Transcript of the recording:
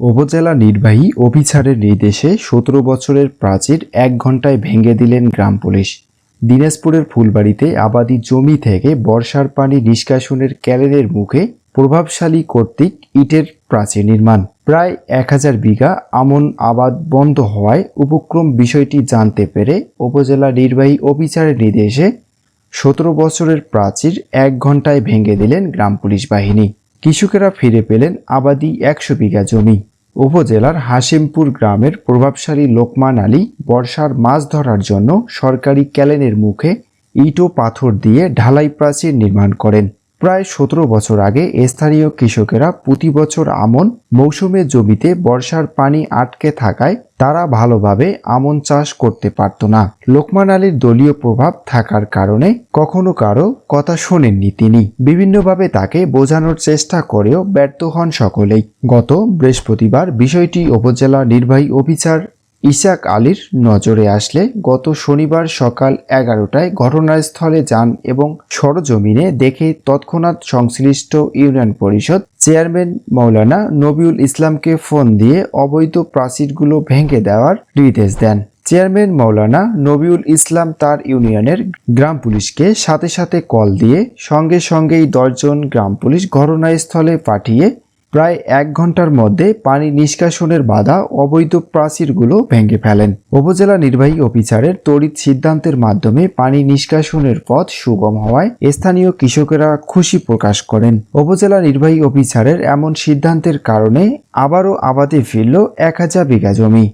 উপজেলা নির্বাহী অফিসারের নির্দেশে সতেরো বছরের প্রাচীর এক ঘন্টায় ভেঙে দিলেন গ্রাম পুলিশ। দিনাজপুরের ফুলবাড়িতে আবাদি জমি থেকে বর্ষার পানি নিষ্কাশনের ক্যালেনের মুখে প্রভাবশালী কর্তৃক ইটের প্রাচীর নির্মাণ। প্রায় এক হাজার বিঘা আমন আবাদ বন্ধ হওয়ায় উপক্রম বিষয়টি জানতে পেরে উপজেলা নির্বাহী অফিসারের নির্দেশে সতেরো বছরের প্রাচীর এক ঘন্টায় ভেঙে দিলেন গ্রাম পুলিশ বাহিনী। কৃষকেরা ফিরে পেলেন আবাদি একশো বিঘা জমি। উপজেলার হাসিমপুর গ্রামের প্রভাবশালী লোকমান আলী বর্ষার মাছ ধরার জন্য সরকারি ক্যালেনের মুখে ইটো পাথর দিয়ে ঢালাই প্রাচীর নির্মাণ করেন। প্রায় সতেরো বছর আগে স্থানীয় কৃষকেরা প্রতি বছর আমন মৌসুমে জমিতে বর্ষার পানি আটকে থাকায় তারা ভালোভাবে আমন চাষ করতে পারত না। লোকমান আলীর দলীয় প্রভাব থাকার কারণে কখনো কারও কথা শোনেননি তিনি। বিভিন্নভাবে তাকে বোঝানোর চেষ্টা করেও ব্যর্থ হন সকলেই। গত বৃহস্পতিবার বিষয়টি উপজেলা নির্বাহী অফিসার ইসাক আলীর নজরে আসলে গত শনিবার সকাল এগারোটায় ঘটনাস্থলে যান এবং সরজমিনে দেখে তৎক্ষণাৎ সংশ্লিষ্ট ইউনিয়ন পরিষদ চেয়ারম্যান মৌলানা নবিউল ইসলামকে ফোন দিয়ে অবৈধ প্রাচীরগুলো ভেঙে দেওয়ার নির্দেশ দেন। চেয়ারম্যান মৌলানা নবিউল ইসলাম তার ইউনিয়নের গ্রাম পুলিশকে সাথে সাথে কল দিয়ে সঙ্গে সঙ্গেই দশজন গ্রাম পুলিশ ঘটনাস্থলে পাঠিয়ে প্রায় এক ঘণ্টার মধ্যে পানি নিষ্কাশনের বাধা অবৈধ প্রাচীরগুলো ভেঙে ফেলেন। উপজেলা নির্বাহী অফিসারের তড়িৎ সিদ্ধান্তের মাধ্যমে পানি নিষ্কাশনের পথ সুগম হওয়ায় স্থানীয় কৃষকেরা খুশি প্রকাশ করেন। উপজেলা নির্বাহী অফিসারের এমন সিদ্ধান্তের কারণে আবারও আবাদে ফিরল এক হাজার বিঘা জমি।